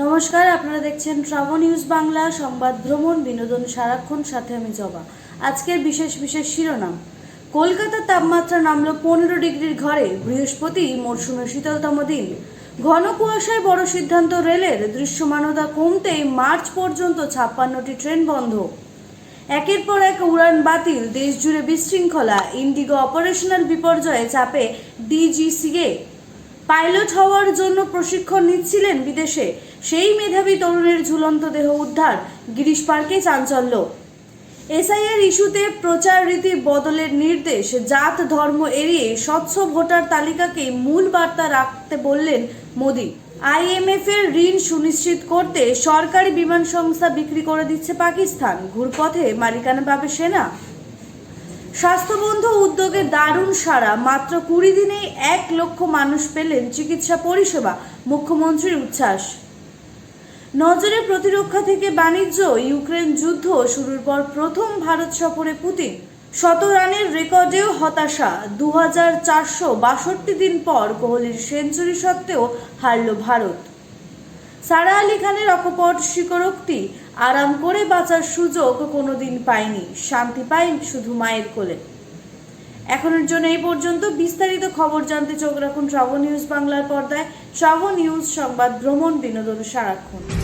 নমস্কার, আপনারা দেখছেন ট্রাভো নিউজ বাংলা, সংবাদ ভ্রমণ, বিনোদন সারাক্ষণ, সাথে আমি জবা। আজকের বিশেষ বিশেষ শিরোনাম। কলকাতার তাপমাত্রা নামলো পনেরো ডিগ্রির ঘরে, বৃহস্পতি মরশুমের শীতলতম দিন। ঘন কুয়াশায় বড় সিদ্ধান্ত রেলের, দৃশ্যমানতা কমতেই মার্চ পর্যন্ত ছাপ্পান্নটি ট্রেন বন্ধ। একের পর এক উড়ান বাতিল, দেশজুড়ে বিশৃঙ্খলা, ইন্ডিগো অপারেশনাল বিপর্যয়ে চাপে ডিজিসিএ। পাইলট হওয়ার জন্য প্রশিক্ষণ নিচ্ছিলেন বিদেশে। সেই মেধাবী তরুণের ঝুলন্ত দেহ উদ্ধার গিরিশ পার্কে চাঞ্চল্য। এসআইআর ইস্যুতে প্রচার রীতি বদলের নির্দেশ, জাত, ধর্ম এড়িয়ে স্বচ্ছ ভোটার তালিকাকে মূল বার্তা রাখতে বললেন মোদী। আইএমএফ এর ঋণ সুনিশ্চিত করতে সরকারি বিমান সংস্থা বিক্রি করে দিচ্ছে পাকিস্তান। ঘুরপথে মালিকানা পাবে সেনা। স্বাস্থ্যবন্ধু উদ্যোগে দারুণ সাড়া। মাত্র কুড়ি দিনেই এক লক্ষ মানুষ পেলেন চিকিৎসা পরিষেবা, মুখ্যমন্ত্রীর উচ্ছ্বাস। নজরে প্রতিরক্ষা থেকে বাণিজ্য, ইউক্রেন যুদ্ধ শুরুর পর প্রথম ভারত সফরে পুতিন। শত রানের রেকর্ডেও হতাশা। দু হাজার চারশো বাষট্টি দিন পর কোহলির সেঞ্চুরি সত্ত্বেও হারল ভারত। সারা আলী খানের অকপট স্বীকারোক্তি আরাম করে বাঁচার সুযোগ কোনোদিন পায়নি। শান্তি পায়নি শুধু মায়ের কোলে। এখনের জন্য এই পর্যন্ত বিস্তারিত খবর জানতে চোখ রাখুন শ্রাবণ নিউজ বাংলার পর্দায়। শ্রাবণ নিউজ সংবাদ, ভ্রমণ বিনোদন, সারাক্ষণ।